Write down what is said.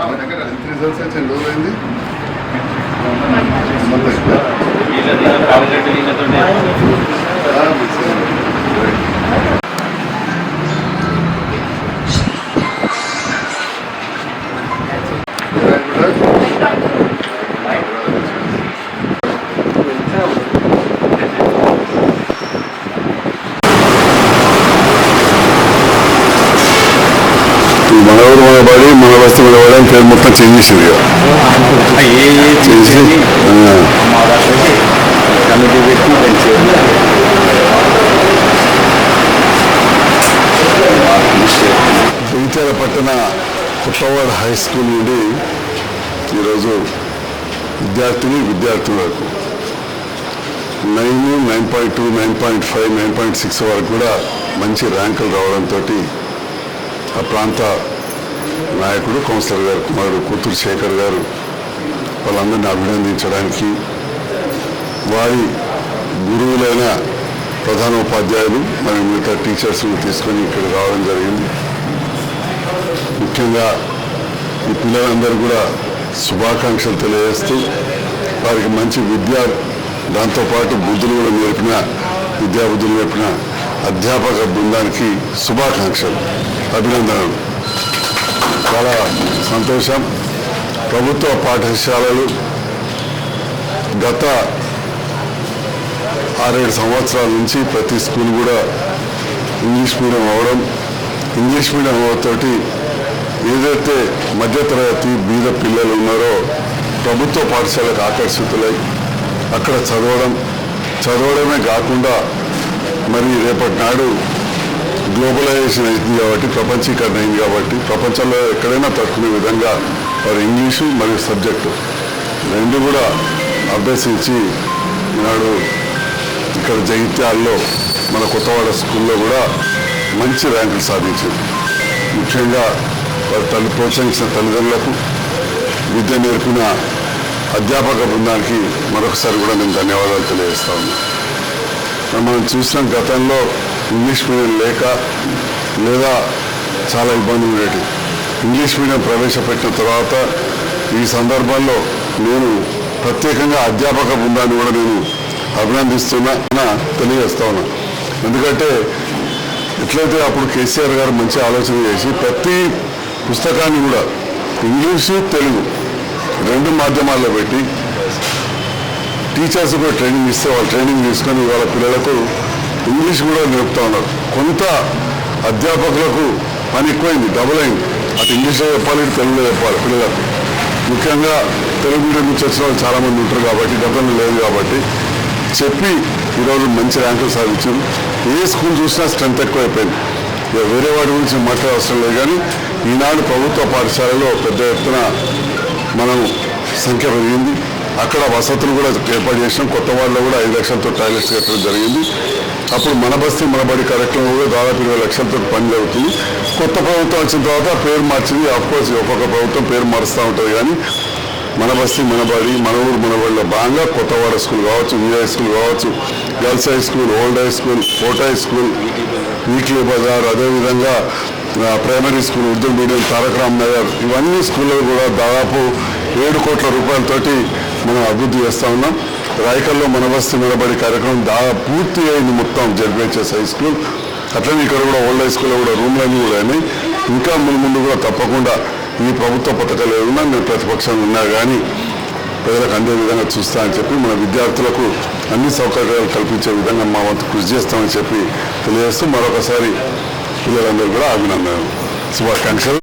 ఎంత రిజల్ట్స్ వచ్చి రోజు అయింది మన ఊరు మన బడి మన బస్తీ మన బడి అని పేరు మొత్తం చేంజ్ చేసింది ఇక. చేసి జగిత్యాల పట్టణ పుట్టవాడ హై స్కూల్ నుండి ఈరోజు విద్యార్థిని విద్యార్థులకు nine nine point two nine point five nine point six వరకు కూడా మంచి ర్యాంకులు రావడంతో ఆ ప్రాంత నాయకుడు కౌన్సిలర్ గారు కుమారుడు కూతురు శేఖర్ గారు వాళ్ళందరినీ అభినందించడానికి వారి గురువులైన ప్రధాన ఉపాధ్యాయులు మరియు మిగతా టీచర్స్ని తీసుకొని ఇక్కడ రావడం జరిగింది. ముఖ్యంగా ఈ పిల్లలందరూ కూడా శుభాకాంక్షలు తెలియజేస్తూ వారికి మంచి విద్య దాంతోపాటు బుద్ధులు కూడా నేర్పిన విద్యాబుద్ధులు నేర్పిన అధ్యాపక బృందానికి శుభాకాంక్షలు అభినందనలు. చాలా సంతోషం. ప్రభుత్వ పాఠశాలలు గత ఆరేడు సంవత్సరాల నుంచి ప్రతి స్కూల్ కూడా ఇంగ్లీష్ మీడియం అవ్వడం ఇంగ్లీష్ మీడియం అవ్వతోటి ఏదైతే మధ్యతరగతి బీద పిల్లలు ఉన్నారో ప్రభుత్వ పాఠశాలకు ఆకర్షితులై అక్కడ చదవడం. చదవడమే కాకుండా మరి రేపటి నాడు గ్లోబలైజేషన్ అయింది కాబట్టి ప్రపంచీకరణ అయింది కాబట్టి ప్రపంచంలో ఎక్కడైనా తట్టుకునే విధంగా వారు ఇంగ్లీషు మరియు సబ్జెక్టు రెండు కూడా అభ్యసించి ఈనాడు ఇక్కడ జగిత్యాల్లో మన కొత్తవాడ స్కూల్లో కూడా మంచి ర్యాంకులు సాధించింది. ముఖ్యంగా వారి తల్లి ప్రోత్సహించిన తల్లిదండ్రులకు విద్య నేర్పిన అధ్యాపక బృందానికి మరొకసారి కూడా నేను ధన్యవాదాలు తెలియజేస్తా ఉన్నాను మనం చూసిన గతంలో ఇంగ్లీష్ మీడియం లేక లేదా చాలా ఇబ్బందులు ఉండేవి ఇంగ్లీష్ మీడియం ప్రవేశపెట్టిన తర్వాత ఈ సందర్భంలో నేను ప్రత్యేకంగా అధ్యాపక బృందాన్ని కూడా నేను అభినందిస్తున్నా తెలియజేస్తా ఉన్నా. ఎందుకంటే ఎట్లయితే అప్పుడు కేసీఆర్ గారు మంచి ఆలోచన చేసి ప్రతి పుస్తకాన్ని కూడా ఇంగ్లీషు తెలుగు రెండు మాధ్యమాల్లో పెట్టి టీచర్స్ కూడా ట్రైనింగ్ ఇస్తే వాళ్ళు ట్రైనింగ్ తీసుకొని వాళ్ళ పిల్లలకు ఇంగ్లీష్ కూడా నేర్పుతా ఉన్నారు. కొంత అధ్యాపకులకు పని ఎక్కువైంది డబుల్ అయింది. అటు ఇంగ్లీష్లో చెప్పాలి తెలుగులో చెప్పాలి పిల్లలకు. ముఖ్యంగా తెలుగు మీడియం నుంచి వచ్చిన వాళ్ళు చాలామంది ఉంటారు కాబట్టి గతంలో లేదు కాబట్టి చెప్పి ఈరోజు మంచి ర్యాంకులు సాధించారు. ఏ స్కూల్ చూసినా స్ట్రెంత్ ఎక్కువైపోయింది. ఇక వేరే వాటి గురించి మాట్లాడే అవసరం లేదు కానీ ఈనాడు ప్రభుత్వ పాఠశాలలో పెద్ద ఎత్తున మనం సంఖ్య పెరిగింది. అక్కడ వసతులు కూడా ఏర్పాటు చేసినాం. కొత్త వాళ్ళలో కూడా ఐదు లక్షలతో టాయిలెట్స్ కట్టడం జరిగింది. అప్పుడు మన బస్తీ మనబడి కార్యక్రమంలో కార్యక్రమం కూడా దాదాపు ఇరవై లక్షలతో పని జరుగుతుంది కొత్త ప్రభుత్వం వచ్చిన తర్వాత పేరు మార్చింది. అఫ్కోర్స్ ఒక్కొక్క ప్రభుత్వం పేరు మారుస్తూ ఉంటుంది కానీ మన బస్తీ మనబడి మన ఊరు మనబడిలో బాగా భాగంగా కొత్తవాడ స్కూల్ కావచ్చు విఐ స్కూల్ కావచ్చు girls high school old high school fort high school weekly bazaar అదేవిధంగా primary school Urdu medium Taraka Ram Nagar ఇవన్నీ స్కూళ్ళు కూడా దాదాపు ఏడు కోట్ల రూపాయలతోటి మనం అభివృద్ధి చేస్తూ ఉన్నాం. రాయకల్లో మన బస్తీ నిలబడి కార్యక్రమం దా పూర్తి అయింది మొత్తం జడ్పిహెచ్ఎస్ హై స్కూల్. అట్లనే ఇక్కడ కూడా ఓల్డ్ హై స్కూల్లో కూడా రూమ్లన్నీ కూడా అయినాయి. ఇంకా ముందు ముందు కూడా తప్పకుండా ఈ ప్రభుత్వ పథకాలు ఏదన్నా నేను ప్రతిపక్షంగా ఉన్నా కానీ ప్రజలకు అందే విధంగా చూస్తా అని చెప్పి మన విద్యార్థులకు అన్ని సౌకర్యాలు కల్పించే విధంగా మా వంతు కృషి చేస్తామని చెప్పి తెలియజేస్తూ మరొకసారి పిల్లలందరూ కూడా అభినందనలు. శుభాకాంక్షలు.